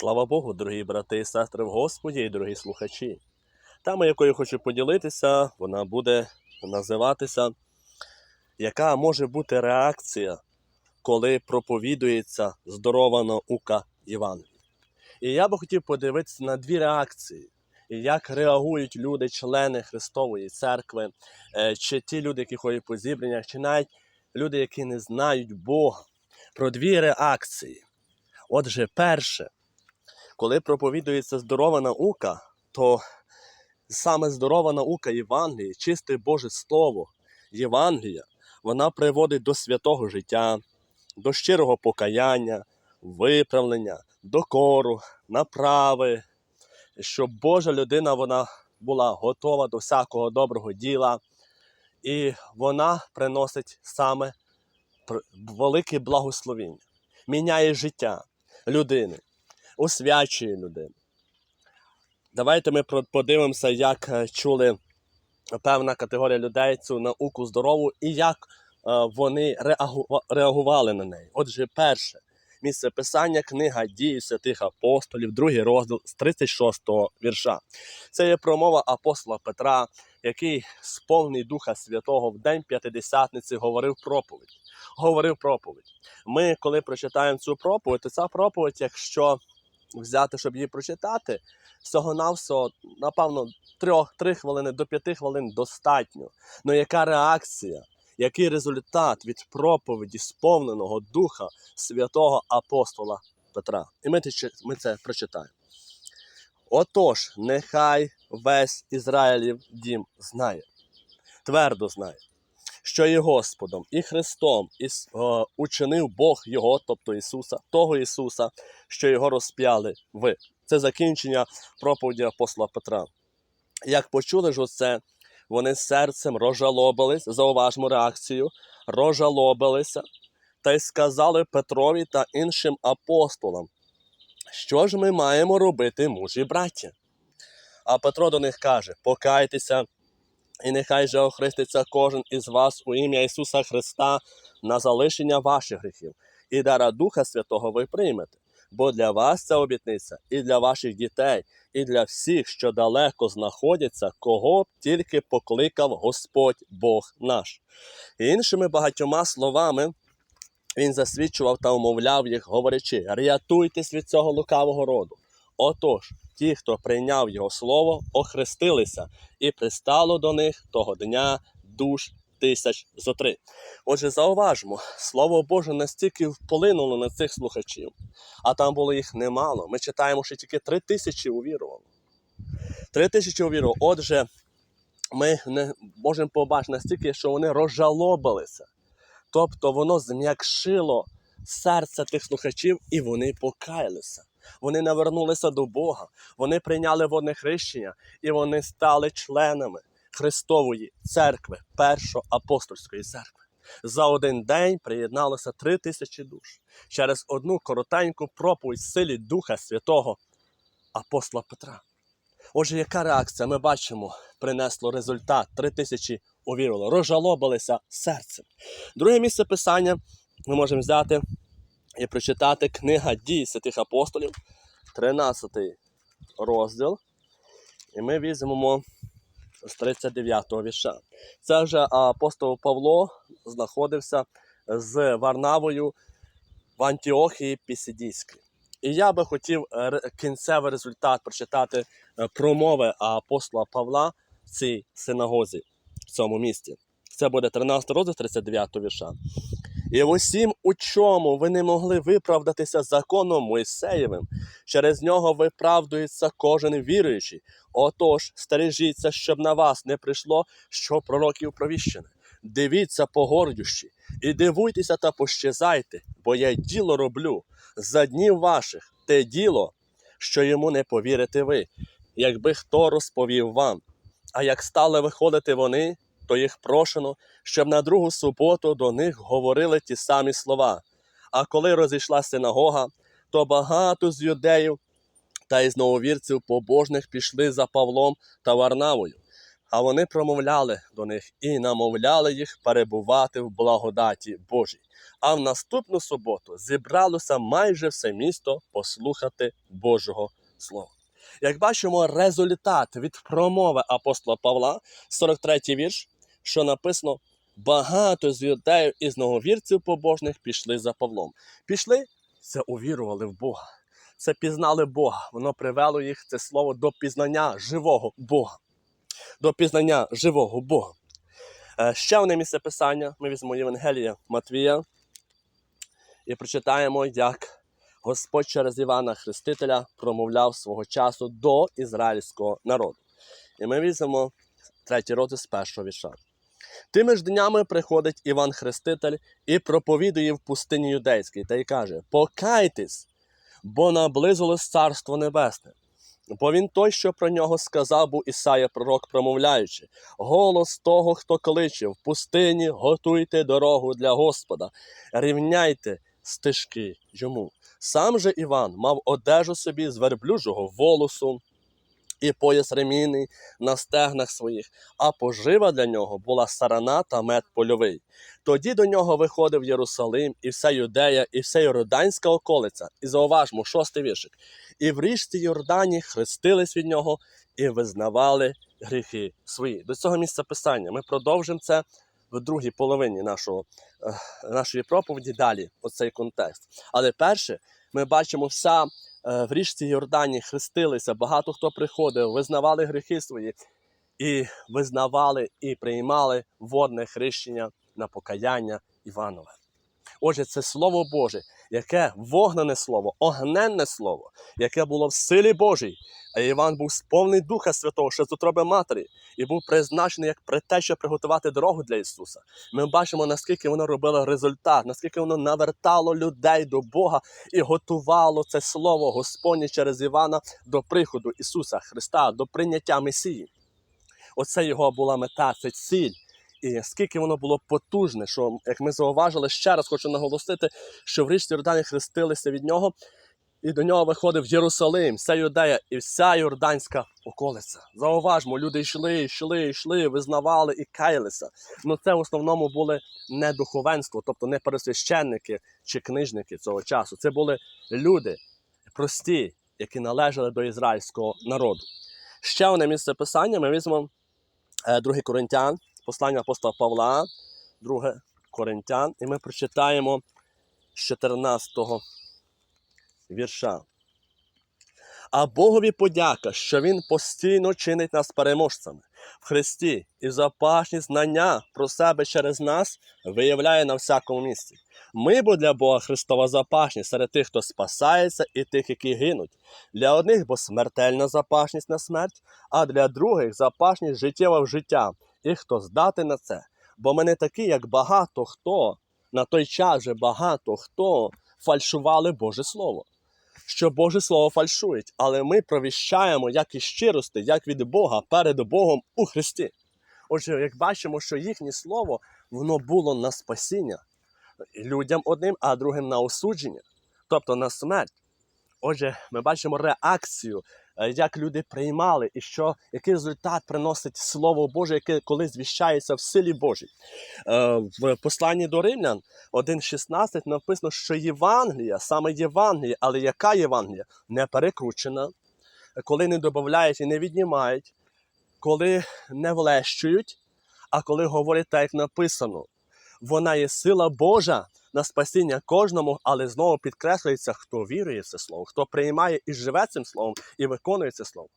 Слава Богу, дорогі брати і сестри в Господі і дорогі слухачі. Тема, якою хочу поділитися, вона буде називатися Яка може бути реакція, коли проповідується здорова наука Євангелія? І я би хотів подивитися на дві реакції, як реагують люди, члени Христової церкви, е, чи ті люди, які ходять по зібраннях, чи навіть люди, які не знають Бога. Про дві реакції. Отже, перше, коли проповідується здорова наука, то саме здорова наука Євангелії, чисте Боже Слово, Євангелія, вона приводить до святого життя, до щирого покаяння, виправлення, докору, направи, щоб Божа людина вона була готова до всякого доброго діла, і вона приносить саме велике благословіння, міняє життя людини, освячує людину. Давайте ми подивимося, як е, чули певна категорія людей цю науку здорову і як е, вони реагували на неї. Отже, перше місце писання, книга дії святих апостолів, другий розділ з 36-го вірша. Це є промова апостола Петра, який сповнений Духа Святого в день П'ятидесятниці говорив проповідь. Говорив проповідь. Ми, коли прочитаємо цю проповідь, то ця проповідь, якщо взяти, щоб її прочитати, всього-навсього, напевно, трьох, три хвилини до п'яти хвилин достатньо. Ну яка реакція, який результат від проповіді сповненого Духа святого апостола Петра? І ми, ми це прочитаємо. Отож, нехай весь Ізраїлів дім знає, твердо знає, що і Господом, і Христом і, е, учинив Бог Його, тобто Ісуса, того Ісуса, що його розп'яли ви. Це закінчення проповіді апостола Петра. Як почули ж оце, вони серцем розжалобились, зауважмо реакцію, розжалобилися та й сказали Петрові та іншим апостолам, що ж ми маємо робити, мужі браття? А Петро до них каже: покайтеся, і нехай же охреститься кожен із вас у ім'я Ісуса Христа на залишення ваших гріхів, і дара Духа Святого ви приймете. Бо для вас ця обітниця і для ваших дітей, і для всіх, що далеко знаходяться, кого б тільки покликав Господь Бог наш. І іншими багатьома словами він засвідчував та умовляв їх, говорячи: рятуйтесь від цього лукавого роду. Отож, ті, хто прийняв його слово, охрестилися, і пристало до них того дня душ тисяч зо три. Отже, зауважмо, слово Боже настільки вплинуло на цих слухачів, а там було їх немало. Ми читаємо, що тільки три тисячі увірувало. Три тисячі увірувало. Отже, ми не можемо побачити настільки, що вони розжалобилися. Тобто воно зм'якшило серце тих слухачів, і вони покаялися. Вони навернулися до Бога, вони прийняли водне хрещення, і вони стали членами Христової церкви, першої апостольської церкви. За один день приєдналося три тисячі душ через одну коротеньку проповідь силі Духа Святого апостола Петра. Отже, яка реакція? Ми бачимо, принесло результат. Три тисячі увірували, розжалобилися серцем. Друге місце писання ми можемо взяти і прочитати книга дій святих апостолів, 13 розділ. І ми візьмемо з 39-го вірша. Це вже апостол Павло знаходився з Варнавою в Антіохії Пісідійській. І я би хотів кінцевий результат прочитати е, промови апостола Павла в цій синагозі в цьому місті. Це буде 13 розділ 39 вірша. І в усім, у чому ви не могли виправдатися законом Мойсеєвим, через нього виправдується кожен віруючий. Отож, стережіться, щоб на вас не прийшло, що пророків провіщене. Дивіться погордющі, і дивуйтеся та пощезайте, бо я діло роблю за днів ваших, те діло, що йому не повірите ви, якби хто розповів вам. А як стали виходити вони, то їх прошено, щоб на другу суботу до них говорили ті самі слова. А коли розійшла синагога, то багато з юдеїв та із нововірців побожних пішли за Павлом та Варнавою. А вони промовляли до них і намовляли їх перебувати в благодаті Божій. А в наступну суботу зібралося майже все місто послухати Божого Слова. Як бачимо, результат від промови апостола Павла, 43 вірш, що написано: багато з юдеїв і з нововірців побожних пішли за Павлом. Пішли, це увірували в Бога. Це пізнали Бога. Воно привело їх це слово до пізнання живого Бога. До пізнання живого Бога. Е, Ще одне місце писання. Ми візьмемо Євангелія Матвія і прочитаємо, як Господь через Івана Хрестителя промовляв свого часу до ізраїльського народу. І ми візьмемо третій розділ з першого вірша. Тими ж днями приходить Іван Хреститель і проповідує в пустині юдейській та й каже: Покайтесь, бо наблизилось царство небесне. Бо він той, що про нього сказав, був Ісая пророк, промовляючи: голос того, хто кличе в пустині, готуйте дорогу для Господа, рівняйте стежки йому. Сам же Іван мав одежу собі з верблюжого волосу і пояс ремінний на стегнах своїх, а пожива для нього була сарана та мед польовий. Тоді до нього виходив Єрусалим, і вся Юдея, і вся Йорданська околиця. І зауважмо, шостий віршик. І в річці Йордані хрестились від нього і визнавали гріхи свої. До цього місця писання ми продовжимо це в другій половині нашого, е, нашої проповіді далі, оцей контекст. Але перше, ми бачимо вся в річці Йордані хрестилися, багато хто приходив, визнавали гріхи свої і визнавали і приймали водне хрещення на покаяння Іванове. Отже, це Слово Боже, яке вогнене слово, огненне слово, яке було в силі Божій. А Іван був сповнений Духа Святого, ще з утроби матері, і був призначений як предтеча приготувати дорогу для Ісуса. Ми бачимо, наскільки воно робило результат, наскільки воно навертало людей до Бога і готувало це слово Господнє через Івана до приходу Ісуса Христа, до прийняття Месії. Оце його була мета, це ціль. І скільки воно було потужне, що, як ми зауважили, ще раз хочу наголосити, що в річці Йордані хрестилися від нього, і до нього виходив Єрусалим, вся Юдея і вся Йорданська околиця. Зауважмо, люди йшли, йшли, йшли, визнавали і каялися. Ну це в основному були не духовенство, тобто не пересвященники чи книжники цього часу. Це були люди прості, які належали до ізраїльського народу. Ще одне місце писання ми візьмемо 2 Коринтян, послання апостола Павла, 2 Коринтян, і ми прочитаємо з 14 вірша. А Богові подяка, що Він постійно чинить нас переможцями в Христі і запашні знання про себе через нас виявляє на всякому місці. Ми бо для Бога Христова запашність серед тих, хто спасається, і тих, які гинуть. Для одних бо смертельна запашність на смерть, а для других запашність життєва в життя, і хто здатен на це. Бо ми не такі, як багато хто, на той час же багато хто фальшували Боже Слово. Що Боже Слово фальшують, але ми провіщаємо як із щирости, як від Бога перед Богом у Христі. Отже, як бачимо, що їхнє слово воно було на спасіння людям одним, а другим на осудження, тобто на смерть. Отже, ми бачимо реакцію, як люди приймали, і що який результат приносить Слово Боже, яке коли звіщається в силі Божій. Е, В посланні до Римлян 1.16 написано, що Євангелія, саме Євангелія, але яка Євангелія? Не перекручена, коли не додають і не віднімають, коли не влещують, а коли говорять так, як написано. Вона є сила Божа на спасіння кожному, але знову підкреслюється, хто вірує в це слово, хто приймає і живе цим словом, і виконує це слово.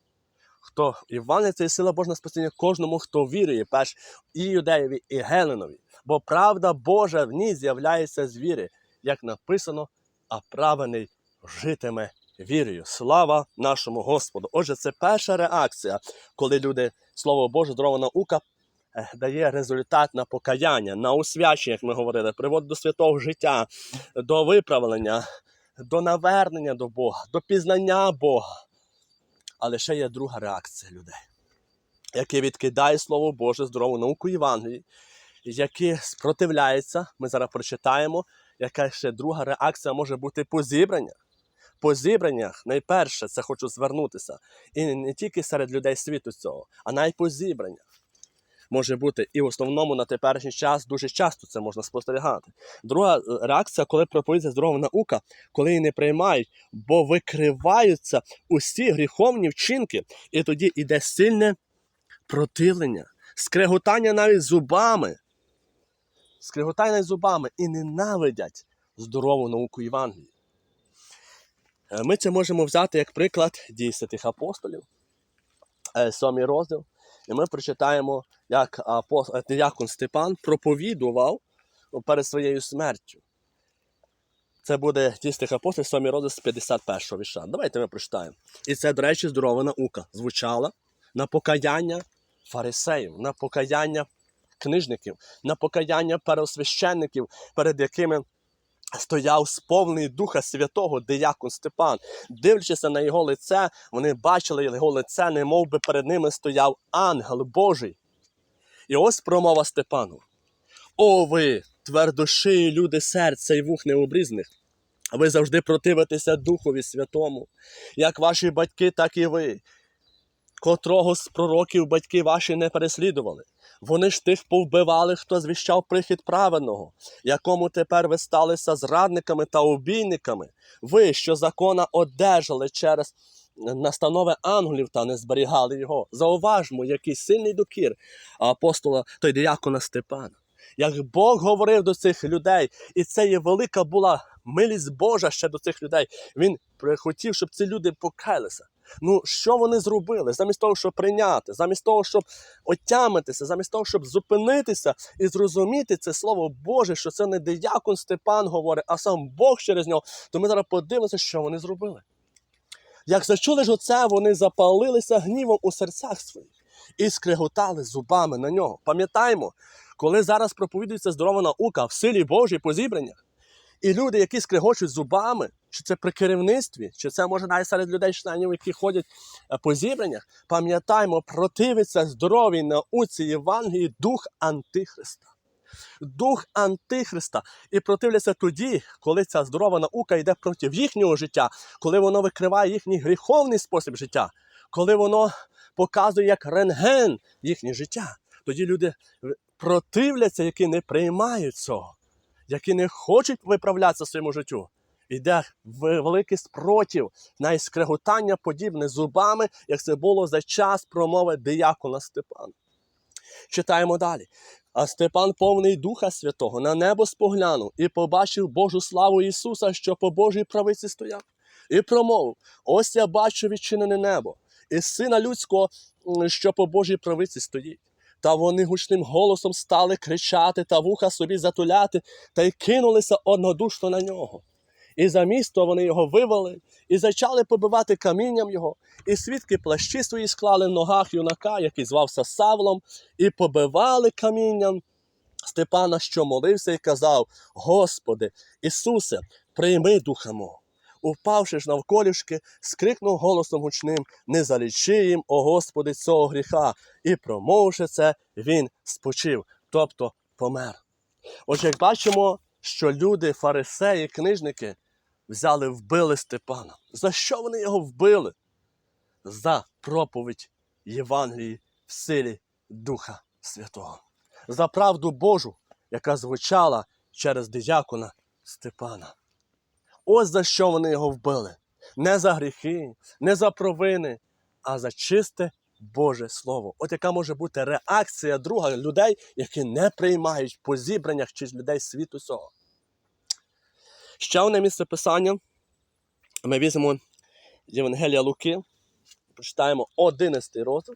Хто Іван це сила Божа на спасіння кожному, хто вірує, перш і юдеєві, і Геленові. Бо правда Божа в ній з'являється з віри, як написано, а праведний житиме вірою. Слава нашому Господу! Отже, це перша реакція, коли люди, Слово Боже, здорова наука дає результат на покаяння, на освячення, як ми говорили, приводить до святого життя, до виправлення, до навернення до Бога, до пізнання Бога. Але ще є друга реакція людей, які відкидає Слово Боже, здорову науку Євангелії, які спротивляються, ми зараз прочитаємо, яка ще друга реакція може бути по зібраннях. По зібраннях, найперше, це хочу звернутися. І не тільки серед людей світу цього, а навіть по зібраннях. Може бути, і в основному на теперішній час дуже часто це можна спостерігати. Друга е, реакція, коли проповідується здорова наука, коли її не приймають, бо викриваються усі гріховні вчинки, і тоді йде сильне противлення, скреготання навіть зубами, скреготання навіть зубами і ненавидять здорову науку Євангелії. Е, Ми це можемо взяти як приклад дій святих апостолів, е, сьомий розділ. І ми прочитаємо, як апо- е, Степан проповідував перед своєю смертю. Це буде дій святих апостолів, сьомий розділ з 51-го віша. Давайте ми прочитаємо. І це, до речі, здорова наука звучала на покаяння фарисеїв, на покаяння книжників, на покаяння переосвященників, перед якими стояв сповнений Духа Святого диякон Степан. Дивлячися на його лице, вони бачили його лице, не би перед ними стояв ангел Божий. І ось промова Степану. О ви, твердошиї люди серця і вух необрізних! Ви завжди противитеся Духові Святому, як ваші батьки, так і ви, котрого з пророків батьки ваші не переслідували. Вони ж тих повбивали, хто звіщав прихід праведного, якому тепер ви сталися зрадниками та обійниками. Ви, що закона одержали через настанови ангелів та не зберігали його. Зауважмо, який сильний докір апостола той діякона Степана. Як Бог говорив до цих людей, і це є велика була милість Божа ще до цих людей. Він хотів, щоб ці люди покаялися. Ну, що вони зробили? Замість того, щоб прийняти, замість того, щоб отямитися, замість того, щоб зупинитися і зрозуміти це слово Боже, що це не диякон Степан говорить, а сам Бог через нього, то ми зараз подивимося, що вони зробили. Як зачули ж оце, вони запалилися гнівом у серцях своїх і скреготали зубами на нього. Пам'ятаємо, коли зараз проповідується здорова наука в силі Божій по зібраннях, і люди, які скрегочуть зубами, чи це при керівництві, чи це може навіть серед людей, членів, які ходять е, по зібраннях, пам'ятаємо, противиться здоровій науці Євангелії дух Антихриста. Дух Антихриста. І противляться тоді, коли ця здорова наука йде проти їхнього життя, коли воно викриває їхній гріховний спосіб життя, коли воно показує як рентген їхнє життя. Тоді люди е, противляться, які не приймають цього, які не хочуть виправлятися своєму життю. Йде великий спротив, навіть скреготання подібне зубами, як це було за час промови диякона Степана. Читаємо далі. А Степан, повний Духа Святого, на небо споглянув і побачив Божу славу Ісуса, що по Божій правиці стояв, і промовив: Ось я бачу відчинене небо, і сина людського, що по Божій правиці стоїть. Та вони гучним голосом стали кричати та вуха собі затуляти, та й кинулися однодушно на нього. І за місто вони його вивели, і зачали побивати камінням його, і свідки плащі свої склали в ногах юнака, який звався Савлом, і побивали камінням Степана, що молився, і казав: Господи, Ісусе, прийми духа мого. Упавши ж навколішки, скрикнув голосом гучним: Не залічи їм, о Господи, цього гріха. І промовивши це, він спочив, тобто помер. Отже, як бачимо, що люди, фарисеї, книжники взяли, вбили Степана. За що вони його вбили? За проповідь Євангелії в силі Духа Святого. За правду Божу, яка звучала через диякона Степана. Ось за що вони його вбили. Не за гріхи, не за провини, а за чисте Боже Слово. От яка може бути реакція друга людей, які не приймають по зібраннях чи людей світу цього. Ще одне місце писання. Ми візьмемо Євангелія Луки, прочитаємо 11 розділ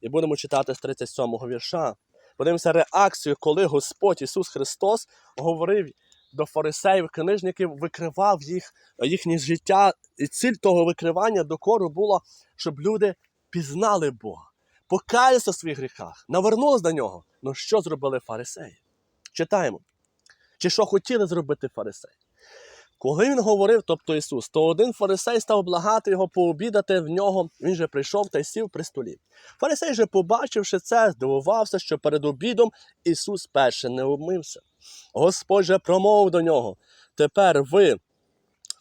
і будемо читати з 37 го вірша. Подивимося реакцію, коли Господь Ісус Христос говорив до фарисеїв, книжників, викривав їх, їхнє життя. І ціль того викривання докору була, щоб люди пізнали Бога, покаялися в своїх гріхах, навернулись до нього. Ну що зробили фарисеї? Читаємо. Чи що хотіли зробити фарисеї? Коли він говорив, тобто Ісус, то один фарисей став благати його пообідати в нього. Він же прийшов та сів при столі. Фарисей же, побачивши це, здивувався, що перед обідом Ісус перше не обмився. Господь же промовив до нього: Тепер ви,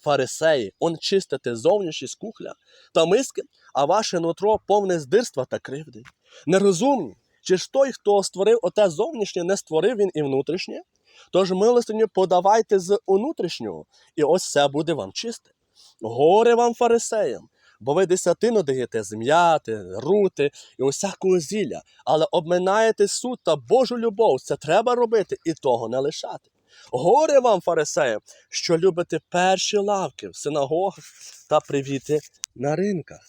фарисеї, он чистите з кухля та миски, а ваше нутро повне здирства та кривди. Нерозумні, Чи ж той, хто створив оте зовнішнє, не створив він і внутрішнє? Тож милостиню подавайте з внутрішнього, і ось все буде вам чисте. Горе вам, фарисеям, бо ви десятину даєте зм'яти, рути і усякого зілля, але обминаєте суд та Божу любов. Це треба робити і того не лишати. Горе вам, фарисеям, що любите перші лавки в синагогах та привіти на ринках.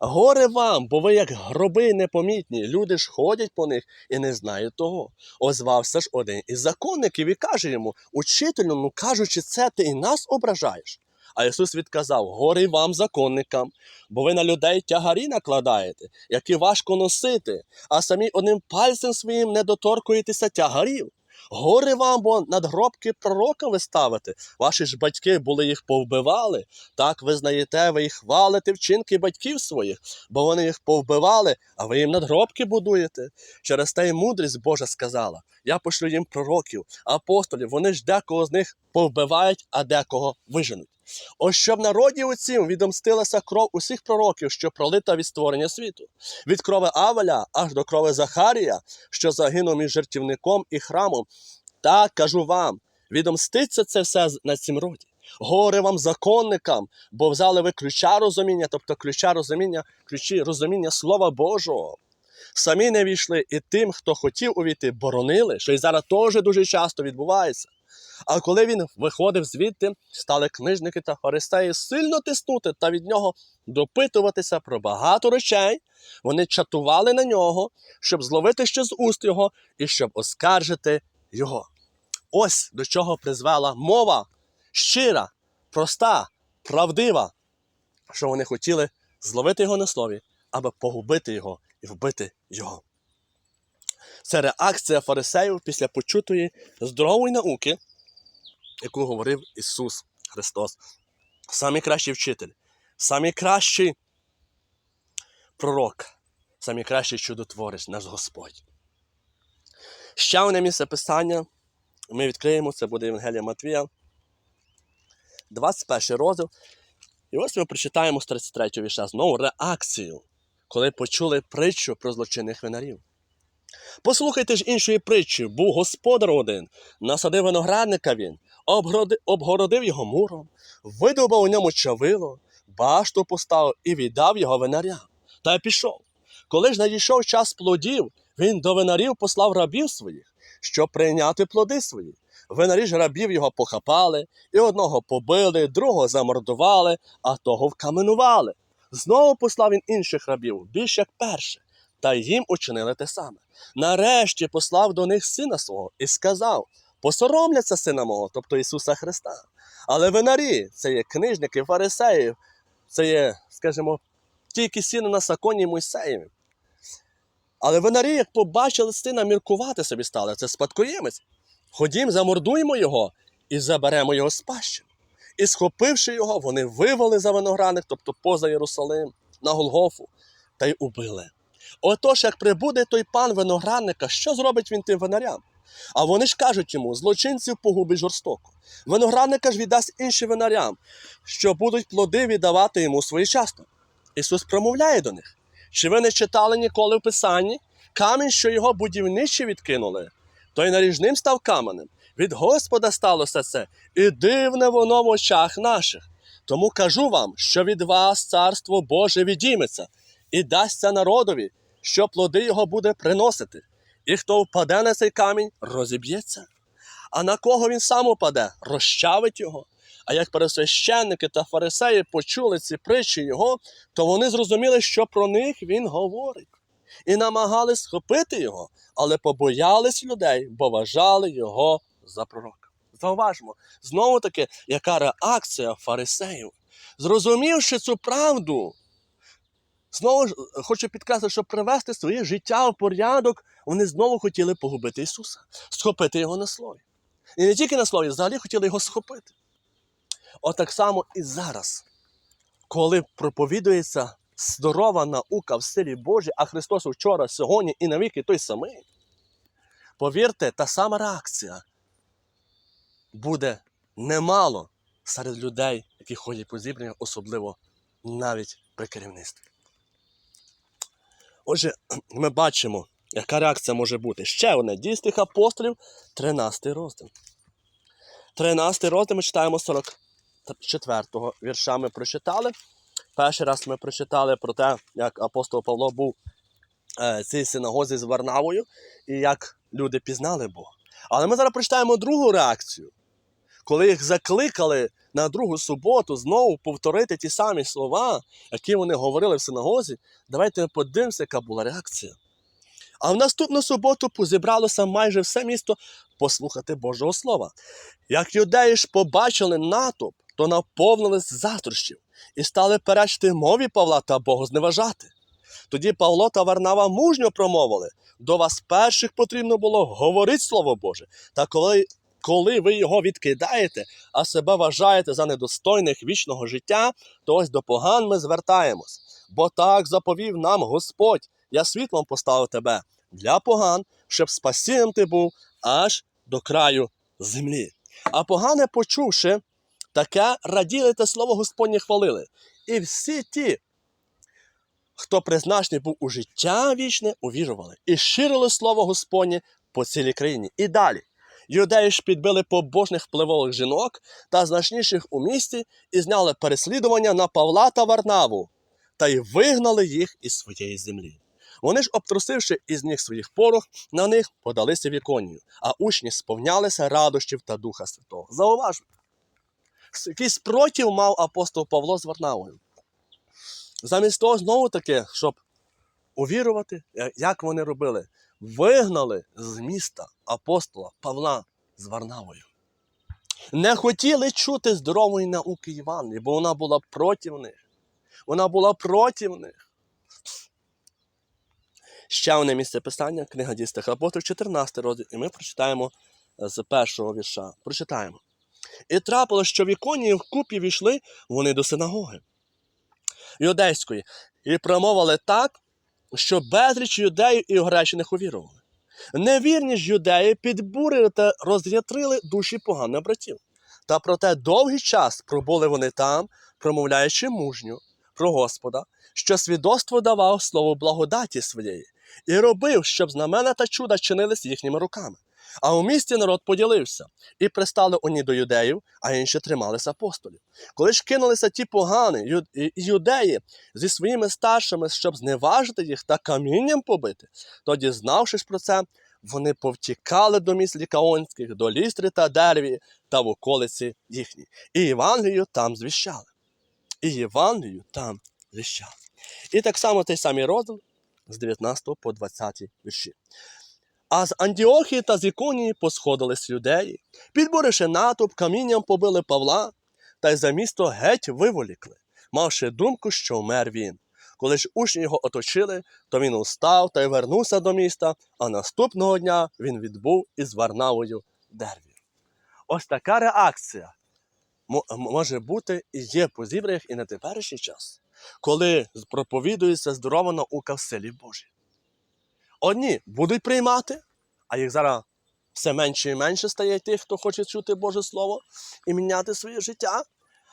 Горе вам, бо ви як гроби непомітні, люди ж ходять по них і не знають того. Озвався ж один із законників і каже йому: Учителю, ну кажучи це, ти і нас ображаєш. А Ісус відказав: Горе вам, законникам, бо ви на людей тягарі накладаєте, які важко носити, а самі одним пальцем своїм не доторкуєтеся тягарів. Горе вам, бо надгробки пророка ви ставите. Ваші ж батьки були їх повбивали. Так ви знаєте, ви їх хвалите вчинки батьків своїх, бо вони їх повбивали, а ви їм надгробки будуєте. Через те й мудрість Божа сказала: Я пошлю їм пророків, апостолів, вони ж декого з них повбивають, а декого виженуть. Ось щоб народі оцім відомстилася кров усіх пророків, що пролита від створення світу, від крови Авеля аж до крови Захарія, що загинув між жертівником і храмом. Так кажу вам, відомститься це все на цім роді. Горе вам законникам, бо взяли ви ключа розуміння, тобто ключа розуміння, ключі розуміння Слова Божого. Самі не війшли, і тим, хто хотів увійти, боронили, що і зараз теж дуже часто відбувається. А коли він виходив звідти, стали книжники та фарисеї сильно тиснути та від нього допитуватися про багато речей. Вони чатували на нього, щоб зловити що з уст його і щоб оскаржити його. Ось до чого призвела мова щира, проста, правдива, що вони хотіли зловити його на слові, аби погубити його і вбити його. Це реакція фарисеїв після почутої здорової науки, яку говорив Ісус Христос. Самий кращий вчитель, самий кращий пророк, самий кращий чудотворець, наш Господь. Ще одне місце писання. Ми відкриємо, це буде Євангелія Матвія, 21 розділ. І ось ми прочитаємо з 33 вірша знову реакцію, коли почули притчу про злочинних винарів. Послухайте ж іншої притчі, був господар один, насадив виноградника він, обгородив його муром, видобав у ньому чавило, башту поставив і віддав його винарям. Та й пішов. Коли ж надійшов час плодів, він до винарів послав рабів своїх, щоб прийняти плоди свої. Винарі ж рабів його похапали, і одного побили, другого замордували, а того вкаменували. Знову послав він інших рабів, більш як перше, та їм учинили те саме. Нарешті послав до них сина свого і сказав: посоромляться сина мого, тобто Ісуса Христа. Але винарі, це є книжники, фарисеїв, це є, скажімо, ті, які на законі Мойсеєві. Але винарі, як побачили сина, міркувати собі стали, це спадкоємець. Ходім, замордуємо його і заберемо його спадщину. І схопивши його, вони вивели за виноградник, тобто поза Єрусалим, на Голгофу, та й убили. Отож, як прибуде той пан виноградника, що зробить він тим винарям? А вони ж кажуть йому, злочинців погубить жорстоко. Виноградника ж віддасть іншим винарям, що будуть плоди віддавати йому своєчасно. Ісус промовляє до них. Чи ви не читали ніколи в Писанні? Камінь, що його будівничі відкинули, той наріжним став каменем. Від Господа сталося це, і дивне воно в очах наших. Тому кажу вам, що від вас царство Боже відійметься і дасться народові, що плоди його буде приносити. І хто впаде на цей камінь, розіб'ється. А на кого він сам упаде, розчавить його. А як пересвященники та фарисеї почули ці притчі його, то вони зрозуміли, що про них він говорить, і намагались схопити його, але побоялись людей, бо вважали його за пророка. Зауважмо, знову таки, яка реакція фарисеїв. Зрозумівши цю правду, знову ж е, хочу підкреслити, щоб привести своє життя в порядок, вони знову хотіли погубити Ісуса, схопити його на слові. І не тільки на слові, взагалі хотіли його схопити. Отак само і зараз, коли проповідується здорова наука в силі Божій, а Христос вчора, сьогодні і навіки той самий, повірте, та сама реакція буде немало серед людей, які ходять по зібраннях, особливо навіть при керівництві. Отже, ми бачимо, яка реакція може бути. Ще одне дійстих апостолів, 13 розділ. 13 розділ ми читаємо 44 го вірша. Ми прочитали. Перший раз ми прочитали про те, як апостол Павло був е, в цій синагозі з Варнавою і як люди пізнали Бога. Але ми зараз прочитаємо другу реакцію, коли їх закликали на другу суботу знову повторити ті самі слова, які вони говорили в синагозі. Давайте подивимося, яка була реакція. А в наступну суботу позібралося майже все місто послухати Божого Слова. Як юдеї ж побачили натовп, то наповнились заздрощів і стали перечити мові Павла та Богозневажати. Тоді Павло та Варнава мужньо промовили: до вас перших потрібно було говорити Слово Боже. Та коли, коли ви його відкидаєте, а себе вважаєте за недостойних вічного життя, то ось до поган ми звертаємось. Бо так заповів нам Господь, я світлом поставив тебе для поган, щоб спасінням ти був аж до краю землі. А погане, почувши таке, раділи те слово Господнє хвалили. І всі ті, хто призначений був у життя вічне, увірували і ширили слово Господнє по цілій країні. І далі. Юдеї ж підбили побожних впливових жінок та значніших у місті і зняли переслідування на Павла та Варнаву, та й вигнали їх із своєї землі. Вони ж, обтрусивши із них своїх порох, на них подалися в іконію, а учні сповнялися радощів та Духа Святого. Зауважу, який спротив мав апостол Павло з Варнавою. Замість того, знову таки, щоб увірувати, як вони робили, вигнали з міста апостола Павла з Варнавою. Не хотіли чути здорової науки Івана, бо вона була проти них. Вона була проти них. Ще одне місце писання, книга дійсних апостолів, 14 розділ, і ми прочитаємо е, з першого вірша. Прочитаємо. І трапилось, що в іконі вкупі війшли вони до синагоги юдейської, і промовили так, що безліч юдеїв і огречених увірували. Невірні ж юдеї підбурили та розрятрили душі поганих братів. Та проте довгий час пробули вони там, промовляючи мужню про Господа, що свідоцтво давав слово благодаті своєї, і робив, щоб знамена та чуда чинились їхніми руками. А у місті народ поділився, і пристали одні до юдеїв, а інші трималися апостолів. Коли ж кинулися ті погані ю- юдеї зі своїми старшими, щоб зневажити їх та камінням побити, то, дізнавшись про це, вони повтікали до міст лікаонських, до лістри та дереві та в околиці їхні. І Євангелію там звіщали. І Євангелію там звіщали. І так само той самий розділ з 19 по 20 вірші. А з Антіохії та з Іконії посходились юдеї, підборивши натовп, камінням побили Павла, та й за місто геть виволікли, мавши думку, що вмер він. Коли ж учні його оточили, то він устав та й вернувся до міста, а наступного дня він відбув із Варнавою дерві. Ось така реакція може бути і є по зібраних і на теперішній час, коли проповідується здорова наука в силі Божій. Одні будуть приймати, а їх зараз все менше і менше стає тих, хто хоче чути Боже Слово і міняти своє життя,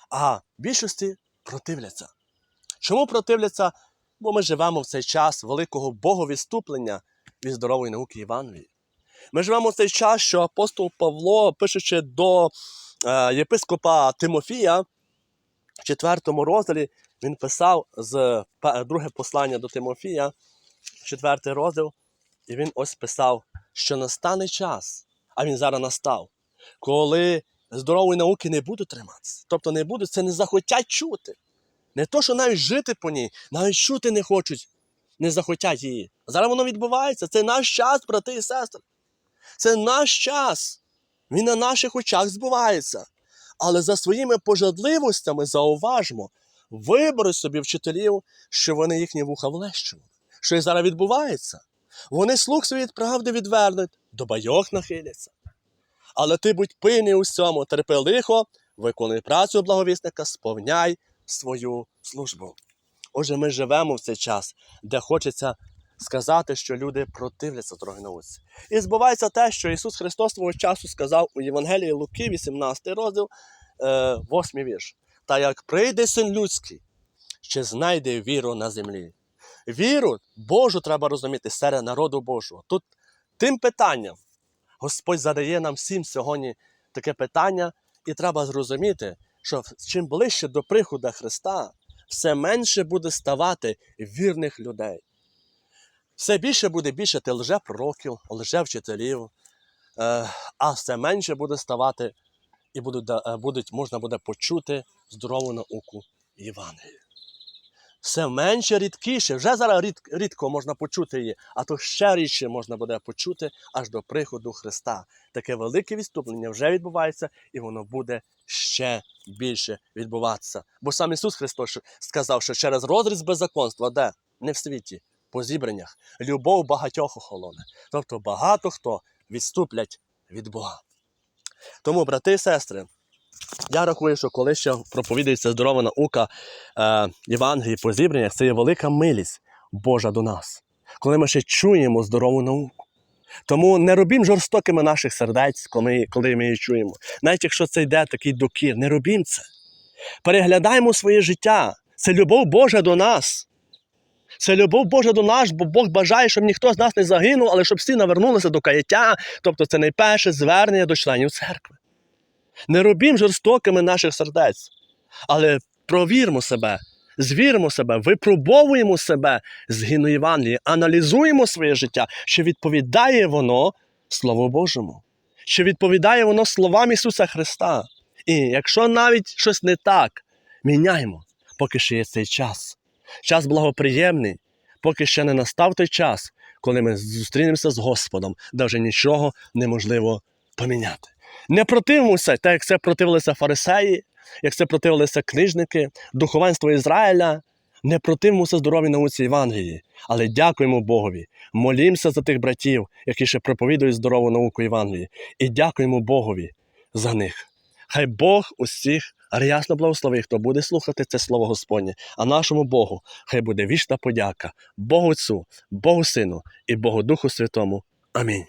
а більшості противляться. Чому противляться? Бо ми живемо в цей час великого боговідступлення від здорової науки Євангелії. Ми живемо в цей час, що апостол Павло, пишучи до е, єпископа Тимофія, в четвертому розділі, він писав з друге послання до Тимофія, четвертий розділ, і він ось писав, що настане час, а він зараз настав, коли здорової науки не будуть триматися. Тобто не будуть, це не захотять чути. Не то, що навіть жити по ній, навіть чути не хочуть, не захотять її. Зараз воно відбувається. Це наш час, брати і сестри. Це наш час. Він на наших очах збувається. Але за своїми пожадливостями зауважмо, вибори собі вчителів, що вони їхні вуха влещували. Що і зараз відбувається. Вони слух свій від правди відвернуть, до байок нахиляться. Але ти будь пильний у всьому, терпи лихо, виконуй працю благовісника, сповняй свою службу. Отже, ми живемо в цей час, де хочеться сказати, що люди противляться дороги науці. І збувається те, що Ісус Христос свого часу сказав у Євангелії Луки, 18 розділ, 8 вірш. Та як прийде син людський, чи знайде віру на землі. Віру Божу треба розуміти серед народу Божого. Тут тим питанням Господь задає нам всім сьогодні таке питання, і треба зрозуміти, що чим ближче до приходу Христа, все менше буде ставати вірних людей. Все більше буде більшати лжепророків, лжевчителів, е, а все менше буде ставати і будуть, е, можна буде почути здорову науку Євангелія. Все менше рідкіше, вже зараз рід, рідко можна почути її, а то ще рідше можна буде почути аж до приходу Христа. Таке велике відступлення вже відбувається, і воно буде ще більше відбуватися. Бо сам Ісус Христос сказав, що через розріз беззаконства, де? Не в світі, по зібраннях, любов багатьох охолоне. Тобто багато хто відступлять від Бога. Тому, брати і сестри, я рахую, що коли ще проповідується здорова наука е, Євангелії по зібраннях, це є велика милість Божа до нас, коли ми ще чуємо здорову науку. Тому не робім жорстокими наших сердець, коли, коли ми її чуємо. Навіть якщо це йде такий докір, не робім це. Переглядаємо своє життя. Це любов Божа до нас. Це любов Божа до нас, бо Бог бажає, щоб ніхто з нас не загинув, але щоб всі навернулися до каяття. Тобто це найперше звернення до членів церкви. Не робім жорстокими наших сердець, але провірмо себе, звіримо себе, випробовуємо себе згідно Євангелії, аналізуємо своє життя, чи відповідає воно Слову Божому, чи відповідає воно словам Ісуса Христа. І якщо навіть щось не так, міняємо, поки ще є цей час. Час благоприємний, поки ще не настав той час, коли ми зустрінемося з Господом, де вже нічого неможливо поміняти. Не противимося, так як це противилися фарисеї, як це противилися книжники, духовенство Ізраїля. Не противимося здоровій науці Євангелії, але дякуємо Богові. Молімося за тих братів, які ще проповідують здорову науку Євангелії, і дякуємо Богові за них. Хай Бог усіх рясно благословить, хто буде слухати це слово Господнє, а нашому Богу хай буде вічна подяка Богу Отцю, Богу Сину і Богу Духу Святому. Амінь.